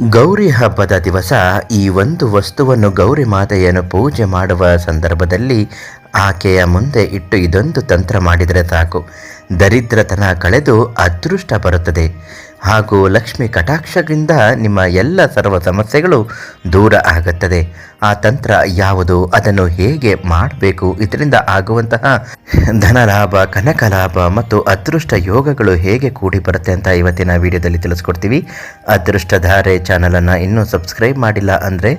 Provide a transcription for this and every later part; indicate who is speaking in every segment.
Speaker 1: ಗೌರಿ ಹಬ್ಬದ ದಿವಸ ಈ ಒಂದು ವಸ್ತುವನ್ನು ಗೌರಿ ಮಾತೆಯನ್ನು ಪೂಜೆ ಮಾಡುವ ಸಂದರ್ಭದಲ್ಲಿ ಆಕೆಯ ಮುಂದೆ ಇಟ್ಟು ಇದೊಂದು ತಂತ್ರ ಮಾಡಿದರೆ ಸಾಕು. ದರಿದ್ರತನ ಕಳೆದು ಅದೃಷ್ಟ ಬರುತ್ತದೆ. ಹಾಗೂ ಲಕ್ಷ್ಮಿ ಕಟಾಕ್ಷದಿಂದ ನಿಮ್ಮ ಎಲ್ಲ ಸರ್ವ ಸಮಸ್ಯೆಗಳು ದೂರ ಆಗುತ್ತದೆ. ಆ ತಂತ್ರ ಯಾವುದು, ಅದನ್ನು ಹೇಗೆ ಮಾಡಬೇಕು, ಇದರಿಂದ ಆಗುವಂತಹ ಧನ ಲಾಭ ಕನಕ ಲಾಭ ಮತ್ತು ಅದೃಷ್ಟ ಯೋಗಗಳು ಹೇಗೆ ಕೂಡಿ ಬರುತ್ತೆ ಅಂತ ಇವತ್ತಿನ ವಿಡಿಯೋದಲ್ಲಿ ತಿಳಿಸ್ಕೊಡ್ತೀವಿ. ಅದೃಷ್ಟಧಾರೆ ಚಾನಲನ್ನು ಇನ್ನೂ ಸಬ್ಸ್ಕ್ರೈಬ್ ಮಾಡಿಲ್ಲ ಅಂದರೆ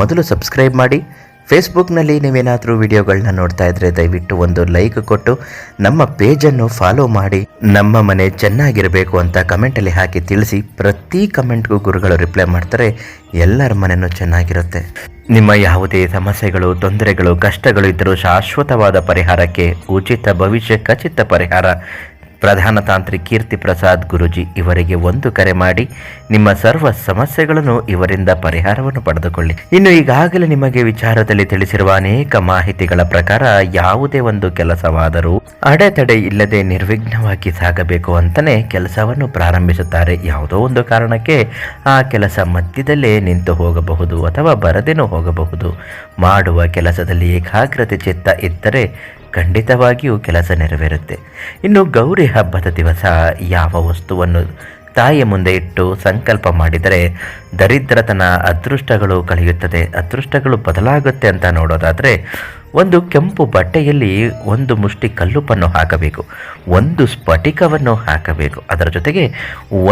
Speaker 1: ಮೊದಲು ಸಬ್ಸ್ಕ್ರೈಬ್ ಮಾಡಿ ಫೇಸ್ಬುಕ್ನಲ್ಲಿ ನೀವೇನಾದರೂ ವಿಡಿಯೋಗಳನ್ನ ನೋಡ್ತಾ ಇದ್ರೆ ದಯವಿಟ್ಟು ಒಂದು ಲೈಕ್ ಕೊಟ್ಟು ನಮ್ಮ ಪೇಜನ್ನು ಫಾಲೋ ಮಾಡಿ, ನಮ್ಮ ಮನೆ ಚೆನ್ನಾಗಿರಬೇಕು ಅಂತ ಕಮೆಂಟಲ್ಲಿ ಹಾಕಿ ತಿಳಿಸಿ ಪ್ರತಿ ಕಮೆಂಟ್ಗೂ ಗುರುಗಳು ರಿಪ್ಲೈ ಮಾಡ್ತಾರೆ, ಎಲ್ಲರ ಮನೆಯೂ ಚೆನ್ನಾಗಿರುತ್ತೆ. ನಿಮ್ಮ ಯಾವುದೇ ಸಮಸ್ಯೆಗಳು, ತೊಂದರೆಗಳು, ಕಷ್ಟಗಳು ಇದ್ದರೂ ಶಾಶ್ವತವಾದ ಪರಿಹಾರಕ್ಕೆ ಉಚಿತ ಭವಿಷ್ಯ ಖಚಿತ ಪರಿಹಾರ ಪ್ರಧಾನ ತಾಂತ್ರಿ ಕೀರ್ತಿ ಪ್ರಸಾದ್ ಗುರುಜಿ ಇವರಿಗೆ ಒಂದು ಕರೆ ಮಾಡಿ, ನಿಮ್ಮ ಸರ್ವ ಸಮಸ್ಯೆಗಳನ್ನು ಇವರಿಂದ ಪರಿಹಾರವನ್ನು ಪಡೆದುಕೊಳ್ಳಿ. ಇನ್ನು ಈಗಾಗಲೇ ನಿಮಗೆ ವಿಚಾರದಲ್ಲಿ ತಿಳಿಸಿರುವ ಅನೇಕ ಮಾಹಿತಿಗಳ ಪ್ರಕಾರ ಯಾವುದೇ ಒಂದು ಕೆಲಸವಾದರೂ ಅಡೆತಡೆ ಇಲ್ಲದೆ ನಿರ್ವಿಘ್ನವಾಗಿ ಸಾಗಬೇಕು ಅಂತಲೇ ಕೆಲಸವನ್ನು ಪ್ರಾರಂಭಿಸುತ್ತಾರೆ. ಯಾವುದೋ ಒಂದು ಕಾರಣಕ್ಕೆ ಆ ಕೆಲಸ ಮಧ್ಯದಲ್ಲೇ ನಿಂತು ಹೋಗಬಹುದು ಅಥವಾ ಬರದೇನೂ ಹೋಗಬಹುದು. ಮಾಡುವ ಕೆಲಸದಲ್ಲಿ ಏಕಾಗ್ರತೆ ಚಿತ್ತ ಇದ್ದರೆ ಖಂಡಿತವಾಗಿಯೂ ಕೆಲಸ ನೆರವೇರುತ್ತೆ. ಇನ್ನು ಗೌರಿ ಹಬ್ಬದ ದಿವಸ ಯಾವ ವಸ್ತುವನ್ನು ತಾಯಿಯ ಮುಂದೆ ಇಟ್ಟು ಸಂಕಲ್ಪ ಮಾಡಿದರೆ ದರಿದ್ರತನ ಅದೃಷ್ಟಗಳು ಕಳೆಯುತ್ತದೆ. ಅದೃಷ್ಟಗಳು ಬದಲಾಗುತ್ತೆ ಅಂತ ನೋಡೋದಾದರೆ ಒಂದು ಕೆಂಪು ಬಟ್ಟೆಯಲ್ಲಿ ಒಂದು ಮುಷ್ಟಿ ಕಲ್ಲುಪ್ಪನ್ನು ಹಾಕಬೇಕು, ಒಂದು ಸ್ಫಟಿಕವನ್ನು ಹಾಕಬೇಕು, ಅದರ ಜೊತೆಗೆ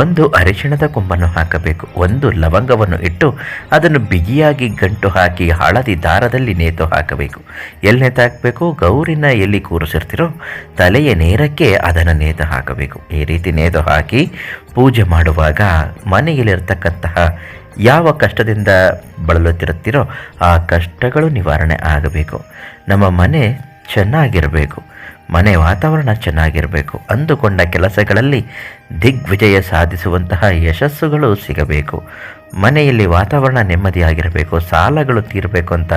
Speaker 1: ಒಂದು ಅರಿಶಿಣದ ಕೊಂಬನ್ನು ಹಾಕಬೇಕು, ಒಂದು ಲವಂಗವನ್ನು ಇಟ್ಟು ಅದನ್ನು ಬಿಗಿಯಾಗಿ ಗಂಟು ಹಾಕಿ ಹಳದಿ ದಾರದಲ್ಲಿ ನೇತು ಹಾಕಬೇಕು. ಎಲ್ಲಿ ನೇತು ಹಾಕಬೇಕು? ಗೌರಿನ ಎಲ್ಲಿ ಕೂರಿಸಿರ್ತಿರೋ ತಲೆಯ ನೇರಕ್ಕೆ ಅದನ್ನು ನೇತು ಹಾಕಬೇಕು. ಈ ರೀತಿ ನೇತು ಹಾಕಿ ಪೂಜೆ ಮಾಡುವಾಗ ಮನೆಯಲ್ಲಿರ್ತಕ್ಕಂತಹ ಯಾವ ಕಷ್ಟದಿಂದ ಬಳಲುತ್ತಿರುತ್ತೀರೋ ಆ ಕಷ್ಟಗಳು ನಿವಾರಣೆ ಆಗಬೇಕು. ನಮ್ಮ ಮನೆ ಚೆನ್ನಾಗಿರಬೇಕು. ಮನೆ ವಾತಾವರಣ ಚೆನ್ನಾಗಿರಬೇಕು. ಅಂದುಕೊಂಡ ಕೆಲಸಗಳಲ್ಲಿ ದಿಗ್ವಿಜಯ ಸಾಧಿಸುವಂತಹ ಯಶಸ್ಸುಗಳು ಸಿಗಬೇಕು. ಮನೆಯಲ್ಲಿ ವಾತಾವರಣ ನೆಮ್ಮದಿಯಾಗಿರಬೇಕು. ಸಾಲಗಳು ತೀರಬೇಕು ಅಂತ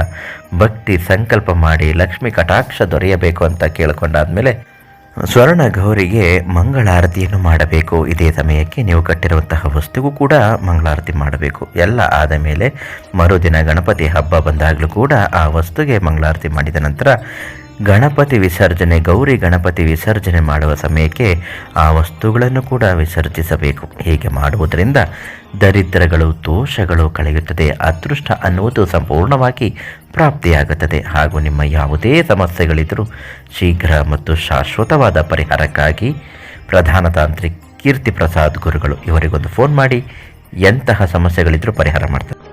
Speaker 1: ಭಕ್ತಿ ಸಂಕಲ್ಪ ಮಾಡಿ ಲಕ್ಷ್ಮಿ ಕಟಾಕ್ಷ ದೊರೆಯಬೇಕು ಅಂತ ಕೇಳಿಕೊಂಡಾದ್ಮೇಲೆ ಸ್ವರ್ಣ ಗೌರಿಗೆ ಮಂಗಳಾರತಿಯನ್ನು ಮಾಡಬೇಕು. ಇದೇ ಸಮಯಕ್ಕೆ ನೀವು ಕಟ್ಟಿರುವಂತಹ ವಸ್ತುಗೂ ಕೂಡ ಮಂಗಳಾರತಿ ಮಾಡಬೇಕು. ಎಲ್ಲ ಆದ ಮೇಲೆ ಮರುದಿನ ಗಣಪತಿ ಹಬ್ಬ ಬಂದಾಗಲೂ ಕೂಡ ಆ ವಸ್ತುಗೆ ಮಂಗಳಾರತಿ ಮಾಡಿದ ನಂತರ ಗಣಪತಿ ವಿಸರ್ಜನೆ, ಗೌರಿ ಗಣಪತಿ ವಿಸರ್ಜನೆ ಮಾಡುವ ಸಮಯಕ್ಕೆ ಆ ವಸ್ತುಗಳನ್ನು ಕೂಡ ವಿಸರ್ಜಿಸಬೇಕು. ಹೀಗೆ ಮಾಡುವುದರಿಂದ ದರಿದ್ರಗಳು, ದೋಷಗಳು ಕಳೆಯುತ್ತದೆ. ಅದೃಷ್ಟ ಅನ್ನುವುದು ಸಂಪೂರ್ಣವಾಗಿ ಪ್ರಾಪ್ತಿಯಾಗುತ್ತದೆ. ಹಾಗೂ ನಿಮ್ಮ ಯಾವುದೇ ಸಮಸ್ಯೆಗಳಿದ್ದರೂ ಶೀಘ್ರ ಮತ್ತು ಶಾಶ್ವತವಾದ ಪರಿಹಾರಕ್ಕಾಗಿ ಪ್ರಧಾನ ತಾಂತ್ರಿಕ್ ಕೀರ್ತಿ ಪ್ರಸಾದ್ ಗುರುಗಳು ಇವರಿಗೊಂದು ಫೋನ್ ಮಾಡಿ ಎಂತಹ ಸಮಸ್ಯೆಗಳಿದ್ದರೂ ಪರಿಹಾರ ಮಾಡ್ತಾರೆ.